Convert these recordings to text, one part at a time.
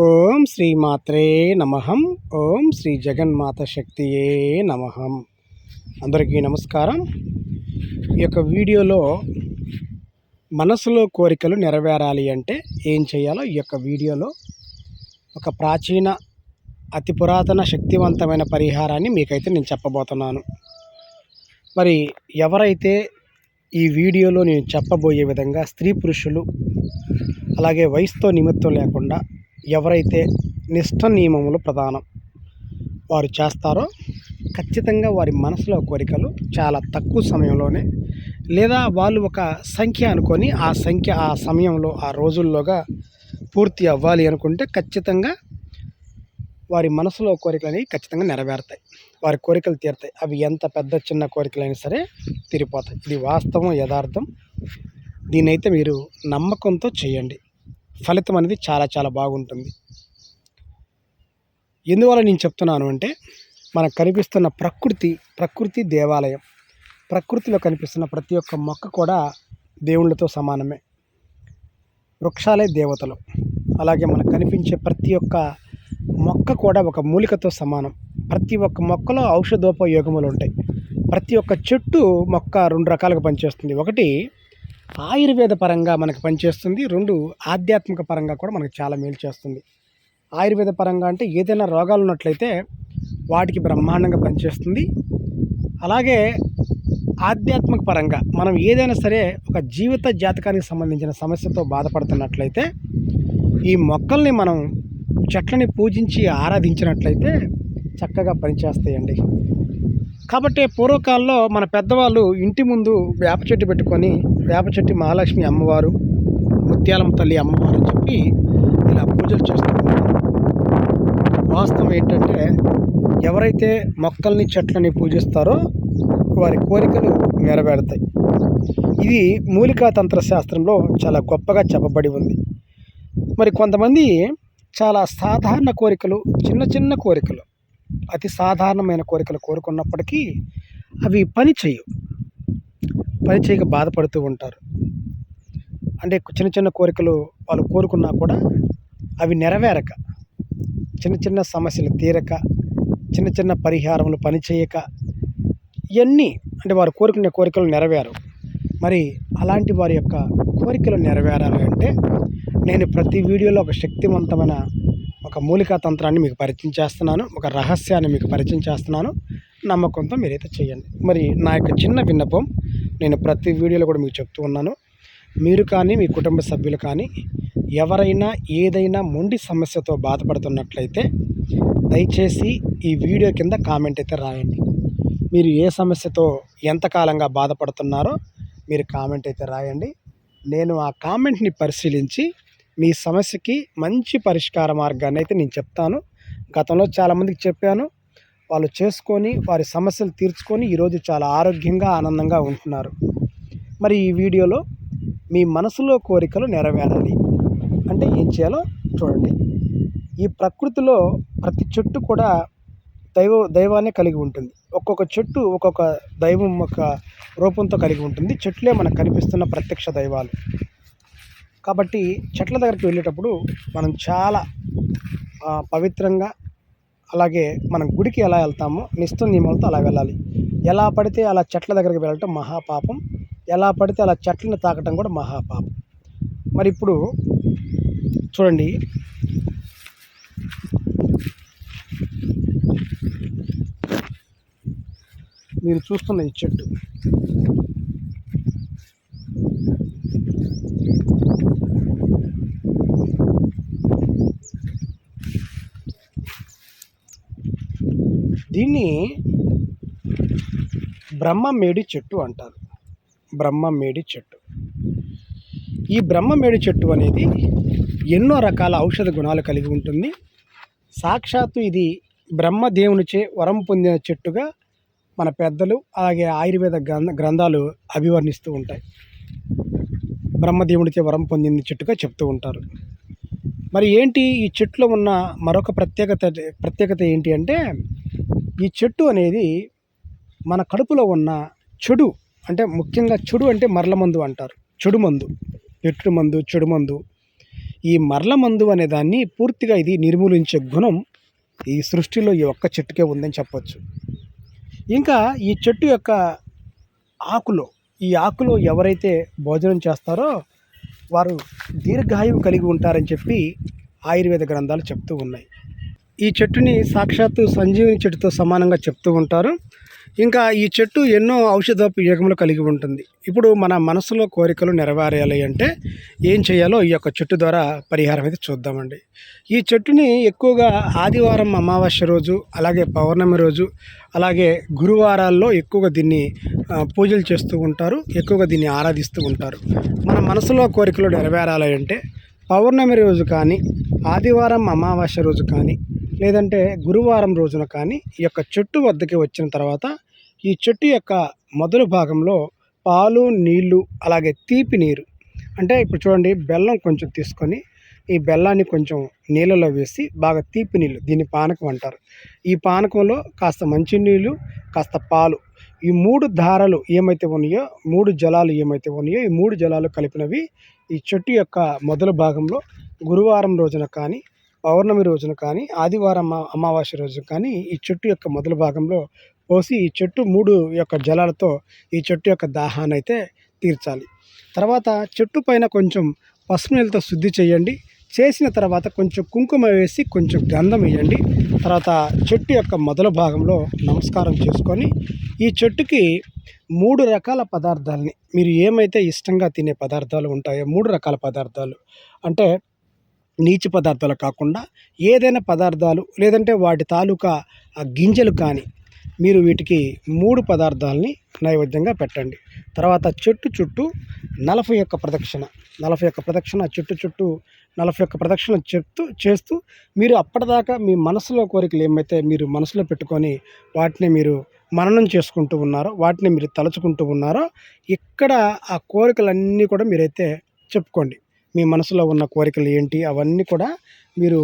ఓం శ్రీ మాత్రే నమహం ఓం శ్రీ జగన్మాత శక్తియే నమహం అందరికీ నమస్కారం. ఈ యొక్క వీడియోలో మనసులో కోరికలు నెరవేరాలి అంటే ఏం చేయాలో ఈ యొక్క వీడియోలో ఒక ప్రాచీన అతి పురాతన శక్తివంతమైన పరిహారాన్ని మీకైతే నేను చెప్పబోతున్నాను. మరి ఎవరైతే ఈ వీడియోలో నేను చెప్పబోయే విధంగా స్త్రీ పురుషులు అలాగే వయసుతో నిమిత్తం లేకుండా ఎవరైతే నిష్ట నియమములు ప్రధానం వారు చేస్తారో ఖచ్చితంగా వారి మనసులో కోరికలు చాలా తక్కువ సమయంలోనే లేదా వాళ్ళు ఒక సంఖ్య అనుకొని ఆ సంఖ్య ఆ సమయంలో ఆ రోజుల్లోగా పూర్తి అవ్వాలి అనుకుంటే ఖచ్చితంగా వారి మనసులో కోరికలు అనేవి ఖచ్చితంగా నెరవేరుతాయి. వారి కోరికలు తీరుతాయి. అవి ఎంత పెద్ద చిన్న కోరికలైనా సరే తీరిపోతాయి. ఇది వాస్తవం యథార్థం. దీనైతే మీరు నమ్మకంతో చేయండి. ఫలితం అనేది చాలా చాలా బాగుంటుంది. ఎందువల్ల నేను చెప్తున్నాను అంటే మనకు కనిపిస్తున్న ప్రకృతి ప్రకృతి దేవాలయం. ప్రకృతిలో కనిపిస్తున్న ప్రతి ఒక్క మొక్క కూడా దేవుళ్ళతో సమానమే. వృక్షాలే దేవతలు. అలాగే మనకు కనిపించే ప్రతి ఒక్క మొక్క కూడా ఒక మూలికతో సమానం. ప్రతి ఒక్క మొక్కలో ఔషధోపయోగములు ఉంటాయి. ప్రతి ఒక్క చెట్టు మొక్క రెండు రకాలుగా పనిచేస్తుంది. ఒకటి ఆయుర్వేద పరంగా మనకు పనిచేస్తుంది. రెండు ఆధ్యాత్మిక పరంగా కూడా మనకు చాలా మేలు చేస్తుంది. ఆయుర్వేద పరంగా అంటే ఏదైనా రోగాలు ఉన్నట్లయితే వాటికి బ్రహ్మాండంగా పనిచేస్తుంది. అలాగే ఆధ్యాత్మిక పరంగా మనం ఏదైనా సరే ఒక జీవిత జాతకానికి సంబంధించిన సమస్యతో బాధపడుతున్నట్లయితే ఈ మొక్కల్ని మనం చెట్లని పూజించి ఆరాధించినట్లయితే చక్కగా పనిచేస్తాయండి. కాబట్టి పూర్వకాలంలో మన పెద్దవాళ్ళు ఇంటి ముందు వేప చెట్టు పెట్టుకొని వేప చెట్టు మహాలక్ష్మి అమ్మవారు ముత్యాలమ్మ తల్లి అమ్మవారు అని చెప్పి ఇలా పూజలు చేస్తూ ఉంటారు. వాస్తవం ఏంటంటే ఎవరైతే మొక్కల్ని చెట్లని పూజిస్తారో వారి కోరికలు నెరవేరుతాయి. ఇది మూలికా తంత్ర శాస్త్రంలో చాలా గొప్పగా చెప్పబడి ఉంది. మరి కొంతమంది చాలా సాధారణ కోరికలు చిన్న చిన్న కోరికలు అతి సాధారణమైన కోరికలు కోరుకున్నప్పటికీ అవి పని చేయవు. పని చేయక బాధపడుతూ ఉంటారు. అంటే చిన్న చిన్న కోరికలు వాళ్ళు కోరుకున్నా కూడా అవి నెరవేరక చిన్న చిన్న సమస్యలు తీరక చిన్న చిన్న పరిహారములు పని చేయక ఇవన్నీ అంటే వారు కోరుకునే కోరికలు నెరవేరు మరి అలాంటి వారి యొక్క కోరికలు నెరవేరాలి అంటే నేను ప్రతి వీడియోలో ఒక శక్తివంతమైన ఒక మూలికా తంత్రాన్ని మీకు పరిచయం చేస్తున్నాను ఒక రహస్యాన్ని మీకు పరిచయం చేస్తున్నాను. నమ్మకంతో మీరైతే చేయండి. మరి నా యొక్క చిన్న విన్నపం నేను ప్రతి వీడియోలో కూడా మీకు చెప్తూ ఉన్నాను. మీరు కానీ మీ కుటుంబ సభ్యులు కానీ ఎవరైనా ఏదైనా మొండి సమస్యతో బాధపడుతున్నట్లయితే దయచేసి ఈ వీడియో కింద కామెంట్ అయితే రాయండి. మీరు ఏ సమస్యతో ఎంతకాలంగా బాధపడుతున్నారో మీరు కామెంట్ అయితే రాయండి. నేను ఆ కామెంట్ని పరిశీలించి మీ సమస్యకి మంచి పరిష్కార మార్గాన్ని అయితే నేను చెప్తాను. గతంలో చాలామందికి చెప్పాను. వాళ్ళు చేసుకొని వారి సమస్యలు తీర్చుకొని ఈరోజు చాలా ఆరోగ్యంగా ఆనందంగా ఉంటున్నారు. మరి ఈ వీడియోలో మీ మనసులో కోరికలు నెరవేరాలి. అంటే ఏం చేయాలో చూడండి. ఈ ప్రకృతిలో ప్రతి చెట్టు కూడా దైవ దైవాన్ని కలిగి ఉంటుంది. ఒక్కొక్క చెట్టు ఒక్కొక్క దైవం ఒక రూపంతో కలిగి ఉంటుంది. చెట్లే మనకు కనిపిస్తున్న ప్రత్యక్ష దైవాలు. కాబట్టి చెట్ల దగ్గరికి వెళ్ళేటప్పుడు మనం చాలా పవిత్రంగా అలాగే మనం గుడికి ఎలా వెళ్తామో నిష్ఠ నియమాలతో అలా వెళ్ళాలి. ఎలా పడితే అలా చెట్ల దగ్గరికి వెళ్ళటం మహాపాపం. ఎలా పడితే అలా చెట్లను తాకటం కూడా మహాపాపం. మరి ఇప్పుడు చూడండి. మీరు చూస్తున్న ఈ చెట్టు. దీన్ని బ్రహ్మమేడి చెట్టు అంటారు. బ్రహ్మమేడి చెట్టు. ఈ బ్రహ్మమేడి చెట్టు అనేది ఎన్నో రకాల ఔషధ గుణాలు కలిగి ఉంటుంది. సాక్షాత్తు ఇది బ్రహ్మదేవునిచే వరం పొందిన చెట్టుగా మన పెద్దలు అలాగే ఆయుర్వేద గ్రంథ గ్రంథాలు అభివర్ణిస్తూ ఉంటాయి. బ్రహ్మదేవుడిచే వరం పొందిన చెట్టుగా చెప్తూ ఉంటారు. మరి ఏంటి ఈ చెట్టులో ఉన్న మరొక ప్రత్యేకత ప్రత్యేకత ఏంటి అంటే ఈ చెట్టు అనేది మన కడుపులో ఉన్న చెడు అంటే ముఖ్యంగా చెడు అంటే మరల మందు అంటారు. చెడు మందు. ఎట్టు మందు చెడు మందు. ఈ మరల మందు అనే దాన్ని పూర్తిగా ఇది నిర్మూలించే గుణం ఈ సృష్టిలో ఈ ఒక్క చెట్టుకే ఉందని చెప్పొచ్చు. ఇంకా ఈ చెట్టు యొక్క ఆకులో ఈ ఆకులో ఎవరైతే భోజనం చేస్తారో వారు దీర్ఘాయువు కలిగి ఉంటారని చెప్పి ఆయుర్వేద గ్రంథాలు చెప్తూ ఉన్నాయి. ఈ చెట్టుని సాక్షాత్తు సంజీవిని చెట్టుతో సమానంగా చెప్తూ ఉంటారు. ఇంకా ఈ చెట్టు ఎన్నో ఔషధ ఉపయోగములు కలిగి ఉంటుంది. ఇప్పుడు మన మనసులో కోరికలు నెరవేరాలి అంటే ఏం చేయాలో ఈ యొక్క చెట్టు ద్వారా పరిహారం అయితే చూద్దామండి. ఈ చెట్టుని ఎక్కువగా ఆదివారం అమావాస్య రోజు అలాగే పౌర్ణమి రోజు అలాగే గురువారాల్లో ఎక్కువగా దీన్ని పూజలు చేస్తూ ఉంటారు. ఎక్కువగా దీన్ని ఆరాధిస్తూ ఉంటారు. మన మనసులో కోరికలు నెరవేరాలి అంటే పౌర్ణమి రోజు కానీ ఆదివారం అమావాస్య రోజు కానీ లేదంటే గురువారం రోజున కానీ ఈ యొక్క చెట్టు వద్దకి వచ్చిన తర్వాత ఈ చెట్టు యొక్క మొదలు భాగంలో పాలు నీళ్ళు అలాగే తీపి నీరు అంటే ఇప్పుడు చూడండి బెల్లం కొంచెం తీసుకొని ఈ బెల్లాన్ని కొంచెం నీళ్ళలో వేసి బాగా తీపి నీళ్ళు దీన్ని పానకం అంటారు. ఈ పానకంలో కాస్త మంచినీళ్ళు కాస్త పాలు ఈ మూడు ధారలు ఏమైతే ఉన్నాయో మూడు జలాలు ఏమైతే ఉన్నాయో ఈ మూడు జలాలు కలిపినవి ఈ చెట్టు యొక్క మొదలు భాగంలో గురువారం రోజున కానీ పౌర్ణమి రోజున కానీ ఆదివారం అమావాస్య రోజున కానీ ఈ చెట్టు యొక్క మొదల భాగంలో పోసి ఈ చెట్టు మూడు యొక్క జలాలతో ఈ చెట్టు యొక్క దాహాన్ని అయితే తీర్చాలి. తర్వాత చెట్టు పైన కొంచెం పసుపు నీళ్ళతో శుద్ధి చేయండి. చేసిన తర్వాత కొంచెం కుంకుమ వేసి కొంచెం గంధం వేయండి. తర్వాత చెట్టు యొక్క మొదల భాగంలో నమస్కారం చేసుకొని ఈ చెట్టుకి మూడు రకాల పదార్థాలని మీరు ఏమైతే ఇష్టంగా తినే పదార్థాలు ఉంటాయో మూడు రకాల పదార్థాలు. అంటే నీచు పదార్థాలు కాకుండా ఏదైనా పదార్థాలు లేదంటే వాటి తాలూకా ఆ గింజలు కానీ మీరు వీటికి మూడు పదార్థాలని నైవేద్యంగా పెట్టండి. తర్వాత చెట్టు చుట్టూ నలభై యొక్క ప్రదక్షిణ. నలభై యొక్క ప్రదక్షిణ చెట్టు చుట్టూ నలభై యొక్క ప్రదక్షిణ చెప్తూ చేస్తూ మీరు అప్పటిదాకా మీ మనసులో కోరికలు ఏమైతే మీరు మనసులో పెట్టుకొని వాటిని మీరు మననం చేసుకుంటూ ఉన్నారో వాటిని మీరు తలుచుకుంటూ ఉన్నారో ఇక్కడ ఆ కోరికలన్నీ కూడా మీరైతే చెప్పుకోండి. మీ మనసులో ఉన్న కోరికలు ఏంటి? అవన్నీ కూడా మీరు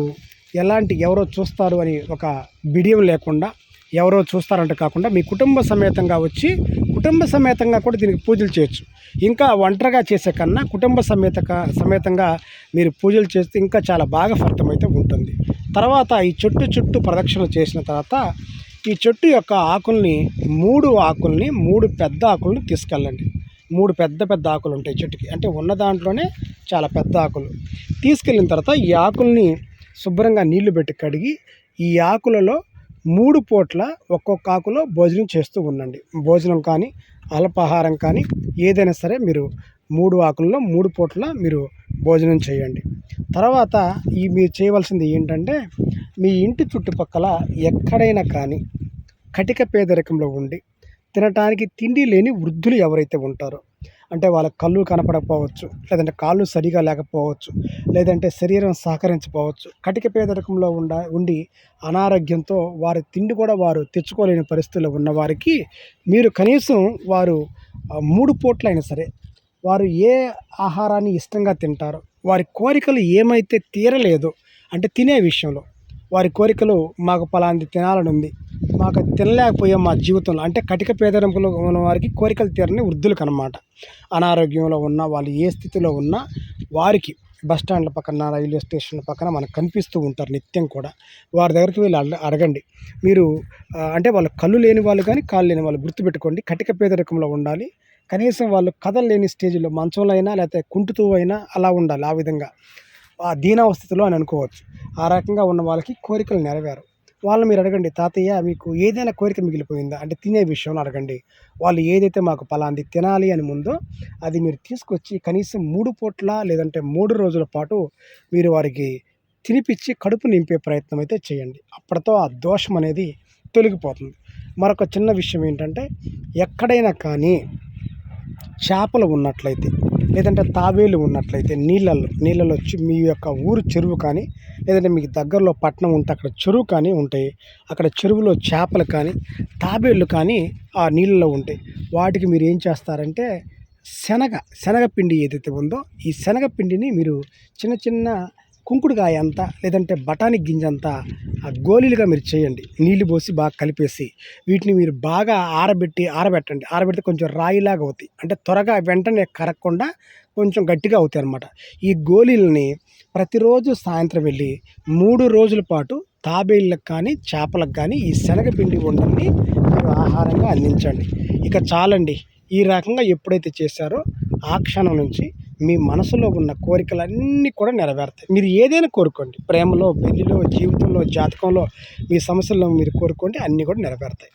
ఎలాంటి ఎవరో చూస్తారు అని ఒక బిడియం లేకుండా ఎవరో చూస్తారంటే కాకుండా మీ కుటుంబ సమేతంగా వచ్చి కుటుంబ సమేతంగా కూడా దీనికి పూజలు చేయొచ్చు. ఇంకా ఒంటరిగా చేసే కన్నా కుటుంబ సమేతక సమేతంగా మీరు పూజలు చేస్తే ఇంకా చాలా బాగా ఫలితం అయితే ఉంటుంది. తర్వాత ఈ చెట్టు చుట్టూ ప్రదక్షిణ చేసిన తర్వాత ఈ చెట్టు యొక్క ఆకుల్ని మూడు ఆకుల్ని మూడు పెద్ద ఆకుల్ని తీసుకెళ్ళండి. మూడు పెద్ద పెద్ద ఆకులు ఉంటాయి చెట్టుకి. అంటే ఉన్న దాంట్లోనే చాలా పెద్ద ఆకులు. తీసుకెళ్ళిన తర్వాత ఈ ఆకుల్ని శుభ్రంగా నీళ్ళు పెట్టి కడిగి ఈ ఆకులలో మూడు పూట్ల ఒక్కొక్క ఆకులో భోజనం చేస్తూ ఉండండి. భోజనం కానీ అల్పాహారం కానీ ఏదైనా సరే మీరు మూడు ఆకుల్లో మూడు పూట్ల మీరు భోజనం చేయండి. తర్వాత ఈ మీరు చేయవలసింది ఏంటంటే మీ ఇంటి చుట్టుపక్కల ఎక్కడైనా కానీ కటిక పేదరికంలో ఉండి తినటానికి తిండి లేని వృద్ధులు ఎవరైతే ఉంటారో అంటే వాళ్ళ కళ్ళు కనపడకపోవచ్చు లేదంటే కాళ్ళు సరిగా లేకపోవచ్చు లేదంటే శరీరం సహకరించకపోవచ్చు కటిక పేదరికంలో ఉండ ఉండి అనారోగ్యంతో వారి తిండి కూడా వారు తెచ్చుకోలేని పరిస్థితుల్లో ఉన్నవారికి మీరు కనీసం వారు మూడు పూట్లైనా సరే వారు ఏ ఆహారాన్ని ఇష్టంగా తింటారో వారి కోరికలు ఏమైతే తీరలేదో అంటే తినే విషయంలో వారి కోరికలు మాకు పలాంటి తినాలని ఉంది మాకు తినలేకపోయాం మా జీవితంలో. అంటే కటిక పేదరికంలో ఉన్న వారికి కోరికలు తీరని వృద్ధులకు అనమాట అనారోగ్యంలో ఉన్న వాళ్ళు ఏ స్థితిలో ఉన్నా వారికి బస్ స్టాండ్ల పక్కన రైల్వే స్టేషన్ పక్కన మనకు కనిపిస్తూ ఉంటారు నిత్యం కూడా. వారి దగ్గరికి వెళ్ళి అడగండి. మీరు అంటే వాళ్ళు కళ్ళు లేని వాళ్ళు కానీ కాళ్ళు లేని వాళ్ళు గుర్తుపెట్టుకోండి. కటిక పేదరికంలో ఉండాలి. కనీసం వాళ్ళు కదలలేని స్టేజ్లో మంచంలో అయినా లేకపోతే కుంటుతూ అయినా అలా ఉండాలి ఆ విధంగా. ఆ దీనావస్థితిలో అని అనుకోవచ్చు. ఆ రకంగా ఉన్న వాళ్ళకి కోరికలు నెరవేరు వాళ్ళు మీరు అడగండి తాతయ్య మీకు ఏదైనా కోరిక మిగిలిపోయిందా? అంటే తినే విషయంలో అడగండి. వాళ్ళు ఏదైతే మాకు పలాంది తినాలి అని ముందో అది మీరు తీసుకొచ్చి కనీసం మూడు పూట్ల లేదంటే మూడు రోజుల పాటు మీరు వారికి తినిపించి కడుపు నింపే ప్రయత్నం అయితే చేయండి. అప్పటితో ఆ దోషం అనేది తొలగిపోతుంది. మరొక చిన్న విషయం ఏంటంటే ఎక్కడైనా కానీ చేపలు ఉన్నట్లయితే లేదంటే తాబేలు ఉన్నట్లయితే నీళ్ళల్లో నీళ్ళలో మీ యొక్క ఊరు చెరువు కానీ లేదంటే మీకు దగ్గరలో పట్టణం ఉంటే అక్కడ చెరువు కానీ ఉంటాయి అక్కడ చెరువులో చేపలు కానీ తాబేళ్ళు కానీ ఆ నీళ్ళలో ఉంటాయి. వాటికి మీరు ఏం చేస్తారంటే శనగ శనగపిండి ఏదైతే ఉందో ఈ శనగపిండిని మీరు చిన్న చిన్న కుంకుడుకాయ అంతా లేదంటే బఠానీ గింజ అంతా ఆ గోళీలుగా మీరు చేయండి. నీళ్ళు పోసి బాగా కలిపేసి వీటిని మీరు బాగా ఆరబెట్టి ఆరబెట్టండి. ఆరబెడితే కొంచెం రాయిలాగా అవుతాయి. అంటే త్వరగా వెంటనే కరగకుండా కొంచెం గట్టిగా అవుతాయి అన్నమాట. ఈ గోళీలని ప్రతిరోజు సాయంత్రం వెళ్ళి మూడు రోజుల పాటు తాబేళ్ళకి కానీ చేపలకు కానీ ఈ శనగపిండి ఉండల్ని మీరు ఆహారంగా అందించండి. ఇక చాలండి. ఈ రకంగా ఎప్పుడైతే చేశారో ఆ క్షణం నుంచి మీ మనసులో ఉన్న కోరికలన్నీ కూడా నెరవేరుతాయి. మీరు ఏదైనా కోరుకోండి. ప్రేమలో పెళ్ళిలో జీవితంలో జాతకంలో మీ సమస్యల్లో మీరు కోరుకోండి. అన్నీ కూడా నెరవేరుతాయి.